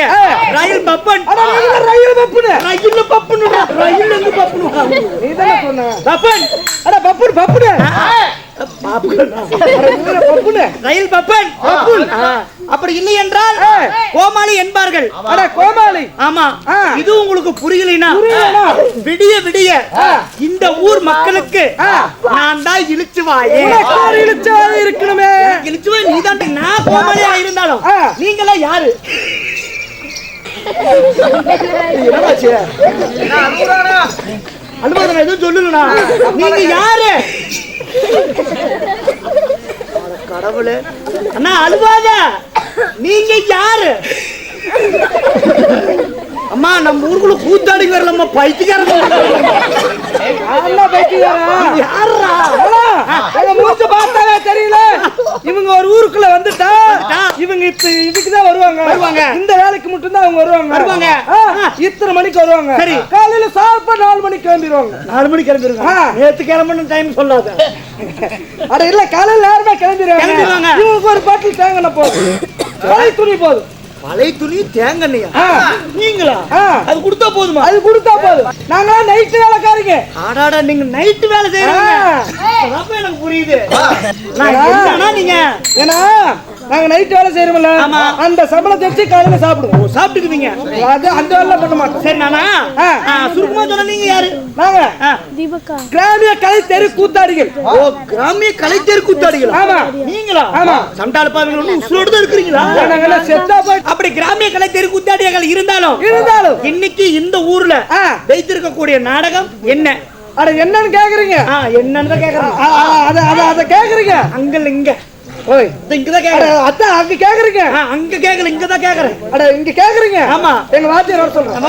இருக்கக்கூடிய ரயில் பப்பன் அட, நீ தான் ரயில் பப்புனு. ரயில் பப்பன் ரயில் இருந்து பப்பன் நீ தானே சொன்ன. பப்பன் அட, பப்புனு, பப்புனு. பாப்புலர். அட, நீ தானே பப்புனு. ரயில் பப்பன் பப்புன். அப்படி இல்லை என்றால். கோமாளி என்பார்கள் கோமாளி. ஆமா. இது உங்களுக்கு புரியலைனா? விடிய விடிய. இந்த ஊர் மக்களுக்கு. நான் தான் இழுச்சு வாயே உனக்கு ஒரு இழுச்சாவது இருக்கணுமே இழுச்சு வாய் நீ நான் கோமாளியா இருந்தாலும். நீங்களா யாரு என்னமாச்சு? அனுபவம் எதுவும் சொல்லுங்கண்ணா நீங்க யாரு? கடவுளே. அண்ணா அழுவாத நீங்க யாரு? அம்மா நம்ம ஊருக்குள்ள கூத்தாடி வரலம்மா பைத்தியக்காரன். யாரா மூஞ்ச பார்த்தாலே தெரியல. இவங்க ஒரு ஊருக்குள்ள வந்துட்டா. இவங்க இப்ப இதுக்குதான் வருவாங்க. வருவாங்க. இந்த வேலைக்கு மட்டும் தான் அவங்க வருவாங்க. வருவாங்க. இத்தனை மணிக்கு வருவாங்க. சரி. காலையில சாப்பா நாலு மணிக்கு கிளம்பிடுவாங்க நாலு மணிக்கு கிளம்பிருங்க ஆ. நேத்து கிளம்பணும் டைம் சொல்லாத. அட இல்ல காலையில நேரமே கிளம்பிடுவாங்க கிளம்பிடுவாங்க. இவங்களுக்கு ஒரு பாட்டில் தேங்கன போதும். பழைய துணி போதும். பழைய துணி தேங்கண்ணையா. நீங்களா. அது கொடுத்தா போதுமா? அது கொடுத்தா போதும். நாங்க நைட்டு வேலைக்காரங்க. ஆடாடா நீங்க நைட் வேலை செய்யறீங்க அப்ப எனக்கு புரியுது. நான் நீங்க? ஏன்னா நாங்க நைட் வேலை செய்யறோம்ல ஆமா. அந்த சம்பளத்தை வச்சு காலையில சாப்பிடுவோம். சாப்பிட்டுக்குவீங்க? அது அந்த வேலை பண்ண மாட்டோம். சரி நானா? சுருக்கமா சொன்ன நீங்க யாரு? நாங்க. கிராமிய கலை தெரு கூத்தாடிகள். ஓ கிராமிய கலைஞர் கூத்தாடிகளா? ஆமா. நீங்களா? ஆமா. சண்டால ஒண்ணு உசுரோடு தான் இருக்கிறீங்களா? நாங்க எல்லாம் செத்தா போய் அப்படி கிராமிய கலை தெரு கூத்தாடிகள் இருந்தாலும் இருந்தாலும். இன்னைக்கு இந்த ஊர்ல. வைத்திருக்கக்கூடிய நாடகம் என்ன? அட என்னன்னு கேக்குறீங்க? என்னன்னு அ- அத அத அத கேக்குறீங்க? அங்க இங்க. ஓய். இங்கதான் அட கேக்குறேன் அதான் அங்க கேக்குறீங்க. அங்க கேக்கல இங்க தான் கேக்குறேன். அட இங்க கேக்குறீங்க. ஆமா. எங்க வாத்தியார் வர சொல்றேன்.